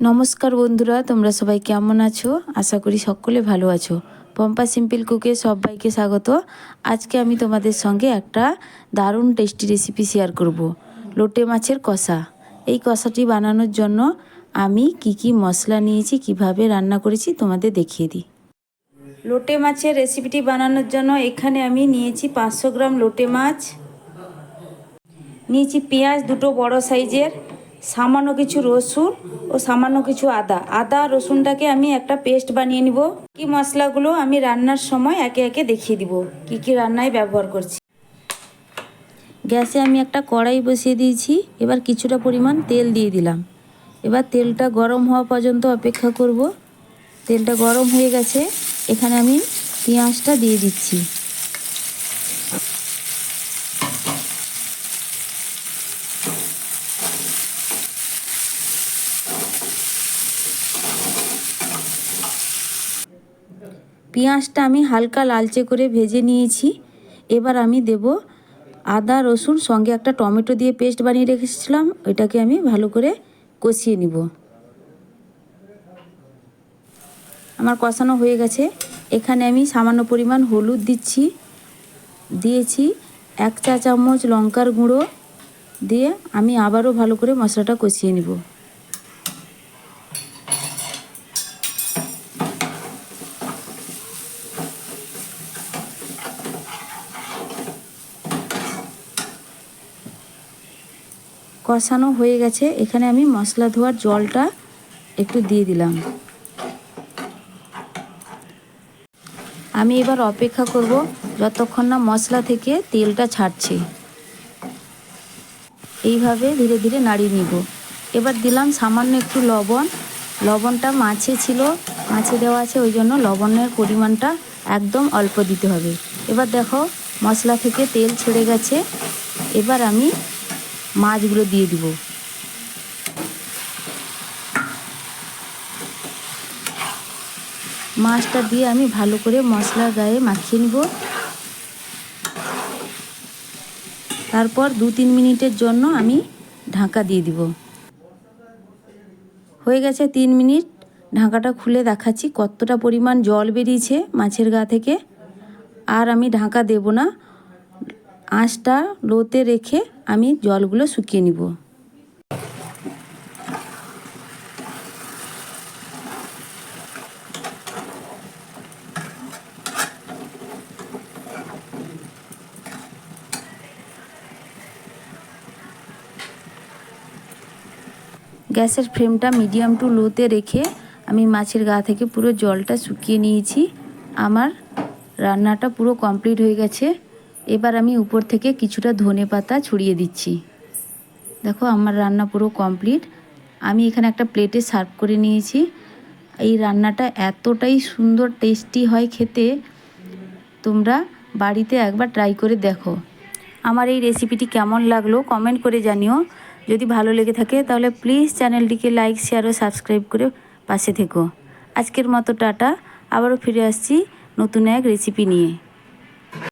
নমস্কার বন্ধুরা, তোমরা সবাই কেমন আছো? আশা করি সকলে ভালো আছো। পম্পা সিম্পল কুকে সবাইকে স্বাগত। আজকে আমি তোমাদের সঙ্গে একটা দারুণ টেস্টি রেসিপি শেয়ার করব। লোটে মাছের কষা। এই কষাটি বানানোর জন্য আমি কি কি মশলা নিয়েছি, কীভাবে রান্না করেছি তোমাদের দেখিয়ে দিই। লোটে মাছের রেসিপিটি বানানোর জন্য এখানে আমি নিয়েছি পাঁচশো গ্রাম লোটে মাছ। নিয়েছি পেঁয়াজ দুটো বড় সাইজের। সামান্য কিছু রসুন ও সামান্য কিছু আদা। আদা, রসুনটাকে আমি একটা পেস্ট বানিয়ে নিব। কি মশলাগুলো আমি রান্নার সময় একে একে দেখিয়ে দিব। কি কি রান্নায় ব্যবহার করছি। গ্যাসে আমি একটা কড়াই বসিয়ে দিয়েছি। এবার কিছুটা পরিমাণ তেল দিয়ে দিলাম। এবার তেলটা গরম হওয়া পর্যন্ত অপেক্ষা করব। তেলটা গরম হয়ে গেছে। এখানে আমি পেঁয়াজটা দিয়ে দিচ্ছি। পেঁয়াজটা আমি হালকা লালচে করে ভেজে নিয়েছি। এবার আমি দেব আদা, রসুন, সঙ্গে একটা টমেটো দিয়ে পেস্ট বানিয়ে রেখেছিলাম। ওইটাকে আমি ভালো করে কষিয়ে নিব। আমার কষানো হয়ে গেছে। এখানে আমি সামান্য পরিমাণ হলুদ দিচ্ছি। দিয়েছি এক চা চামচ লঙ্কার গুঁড়ো। দিয়ে আমি আবারও ভালো করে মশলাটা কষিয়ে নিব। কষানো হয়ে গেছে, এখানে আমি মশলা ধোয়ার জলটা একটু দিয়ে দিলাম। আমি এবার অপেক্ষা করব যতক্ষণ না মশলা থেকে তেলটা ছাড়ছে। এইভাবে ধীরে ধীরে নাড়িয়ে নিব। এবার দিলাম সামান্য একটু লবণ। লবণটা মাছে ছিল, মাছে দেওয়া আছে, ওই জন্য লবণের পরিমাণটা একদম অল্প দিতে হবে। এবার দেখো মশলা থেকে তেল ছেড়ে গেছে। এবার আমি মাছগুলো দিয়ে দিব। মাছটা দিয়ে আমি ভালো করে মশলা গায়ে মাখিয়ে নিব। তারপর দু তিন মিনিটের জন্য আমি ঢাকা দিয়ে দিব। হয়ে গেছে তিন মিনিট। ঢাকাটা খুলে দেখাচ্ছি কতটা পরিমাণ জল বেরিয়েছে মাছের গা থেকে। আর আমি ঢাকা দেব না। আঁচটা লোতে রেখে আমি জলগুলো শুকিয়ে নিব। গ্যাসের ফ্লেমটা মিডিয়াম টু লোতে রেখে আমি মাছের গা থেকে পুরো জলটা শুকিয়ে নিয়েছি। আমার রান্নাটা পুরো কমপ্লিট হয়ে গেছে। এবার আমি উপর থেকে কিছুটা ধনে পাতা ছড়িয়ে দিচ্ছি। দেখো, আমার রান্না পুরো কমপ্লিট। আমি এখানে একটা প্লেটে সার্ভ করে নিয়েছি। এই রান্নাটা এতটাই সুন্দর, টেস্টি হয় খেতে। তোমরা বাড়িতে একবার ট্রাই করে দেখো। আমার এই রেসিপিটি কেমন লাগল কমেন্ট করে জানিও। যদি ভালো লেগে থাকে তাহলে প্লিজ চ্যানেলটিকে লাইক, শেয়ার ও সাবস্ক্রাইব করে পাশে থেকো। আজকের মতো টাটা। আবারও ফিরে আসছি নতুন এক রেসিপি নিয়ে।